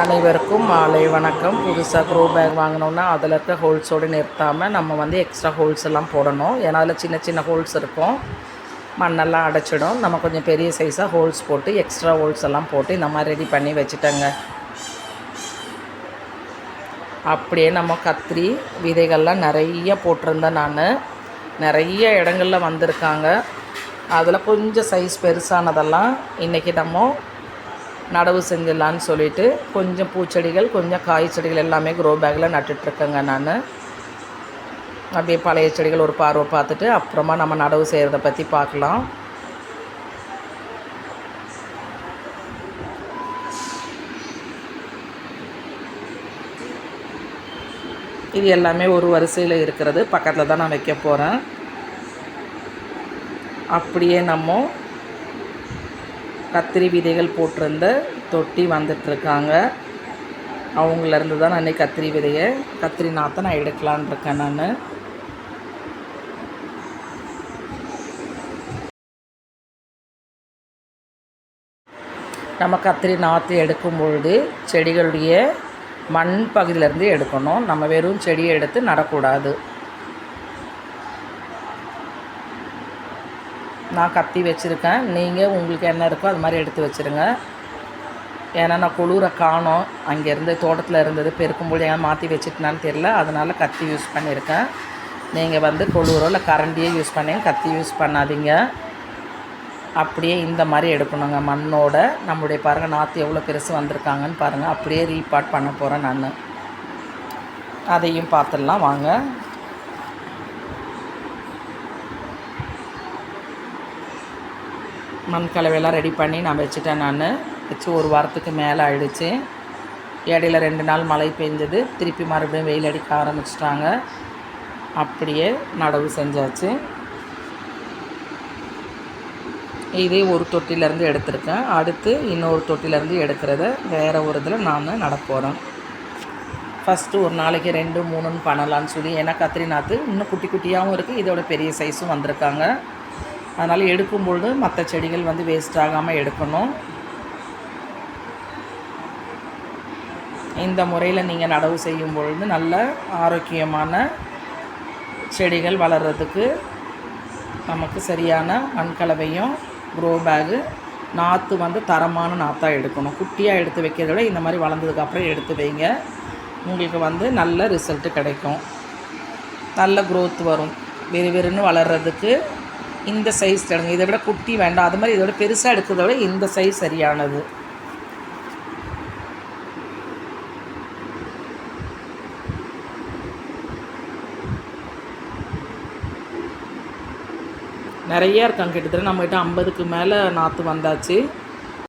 அனைவருக்கும் மாலை வணக்கம். புதுசாக க்ரோ பேக் வாங்கினோன்னா அதில் இருக்க ஹோல்ஸோடு நிறுத்தாமல் நம்ம வந்து எக்ஸ்ட்ரா ஹோல்ஸ் எல்லாம் போடணும். ஏன்னா அதில் சின்ன சின்ன ஹோல்ஸ் இருக்கும். மண்ணெல்லாம் அடைச்சிடும். நம்ம கொஞ்சம் பெரிய சைஸாக ஹோல்ஸ் போட்டு எக்ஸ்ட்ரா ஹோல்ஸ் எல்லாம் போட்டு இந்த மாதிரி ரெடி பண்ணி வச்சுட்டேங்க. அப்படியே நம்ம கத்திரி விதைகள்லாம் நிறைய போட்டிருந்தேன் நான். நிறைய இடங்கள்ல வந்திருக்காங்க. அதில் கொஞ்சம் சைஸ் பெருசானதெல்லாம் இன்றைக்கி நம்ம நடவு செஞ்சிடலான்னு சொல்லிட்டு கொஞ்சம் பூச்செடிகள் கொஞ்சம் காய் செடிகள் எல்லாமே க்ரோ பேக்கில் நட்டுட்ருக்கேங்க நான். அப்படியே பழைய செடிகள் ஒரு பார்வை பார்த்துட்டு அப்புறமா நம்ம நடவு செய்கிறத பற்றி பார்க்கலாம். இது எல்லாமே ஒரு வரிசையில் இருக்கிறது. பக்கத்தில் தான் நான் வைக்க போகிறேன் அப்படியே நம்ம கத்திரி விதைகள் போட்டிருந்த தொட்டி வந்துட்டுருக்காங்க அவங்களேருந்து தான் நான் இன்னைக்கு கத்திரி விதையை கத்திரி நாற்றை நான் எடுக்கலான் இருக்கேன் நான். நம்ம கத்திரி நாற்று எடுக்கும் பொழுது செடிகளுடைய மண் பகுதியிலேருந்து எடுக்கணும். நம்ம வெறும் செடியை எடுத்து நடக்கூடாது. நான் கத்தி வச்சுருக்கேன். நீங்கள் உங்களுக்கு என்ன இருக்கோ அது மாதிரி எடுத்து வச்சுருங்க. ஏன்னா நான் குளிரை காணோம். அங்கேருந்து தோட்டத்தில் இருந்தது பெருக்கும்போது ஏன் மாற்றி வச்சுட்டேனான்னு தெரில அதனால் கத்தி யூஸ் பண்ணியிருக்கேன். நீங்கள் வந்து குளிரோ இல்லை கரண்டியே யூஸ் பண்ணி கத்தி யூஸ் பண்ணாதீங்க. அப்படியே இந்த மாதிரி எடுக்கணுங்க. மண்ணோட நம்முடைய பாருங்கள் நாற்று எவ்வளோ பெருசு வந்திருக்காங்கன்னு பாருங்கள் அப்படியே ரீபாட் பண்ண போகிறேன் நான். அதையும் பார்த்துடலாம் வாங்க. மண் கலவையெல்லாம் ரெடி பண்ணி நான் வச்சுட்டேன் நான். வச்சு ஒரு வாரத்துக்கு மேலே ஆயிடுச்சு. இடையில ரெண்டு நாள் மழை பெஞ்சது. திருப்பி மறுபடியும் வெயில் அடிக்க ஆரம்பிச்சிட்டாங்க. அப்படியே நடவு செஞ்சாச்சு. இதே ஒரு தொட்டிலேருந்து எடுத்திருக்கேன். அடுத்து இன்னொரு தொட்டிலேருந்து எடுக்கிறத வேறு ஒரு இதில் நான் நடப்போகிறேன் ஃபஸ்ட்டு ஒரு நாளைக்கு ரெண்டு மூணுன்னு பண்ணலான்னு சொல்லி ஏன்னா கத்திரி நாற்று இன்னும் குட்டி குட்டியாகவும் இருக்குது இதோட பெரிய சைஸும் வந்திருக்காங்க. அதனால் எடுக்கும்பொழுது மற்ற செடிகள் வந்து வேஸ்ட் ஆகாமல் எடுக்கணும். இந்த முறையில் நீங்கள் நடவு செய்யும் பொழுது நல்ல ஆரோக்கியமான செடிகள் வளர்கிறதுக்கு நமக்கு சரியான மண்கலவையும் க்ரோ பேகு நாற்று வந்து தரமான நாற்றாக எடுக்கணும். குட்டியாக எடுத்து வைக்கிறத விட இந்த மாதிரி வளர்ந்ததுக்கப்புறம் எடுத்து வைங்க. உங்களுக்கு வந்து நல்ல ரிசல்ட்டு கிடைக்கும். நல்ல க்ரோத் வரும். விறுவிறுன்னு வளர்கிறதுக்கு இந்த சைஸ் எடுங்க. இதை விட குட்டி வேண்டாம். அது மாதிரி இதோட பெருசாக எடுக்கிறத விட இந்த சைஸ் சரியானது. நிறைய இருக்காங்க. கிட்டத்தட்ட நம்மகிட்ட ஐம்பதுக்கு மேலே நாற்று வந்தாச்சு.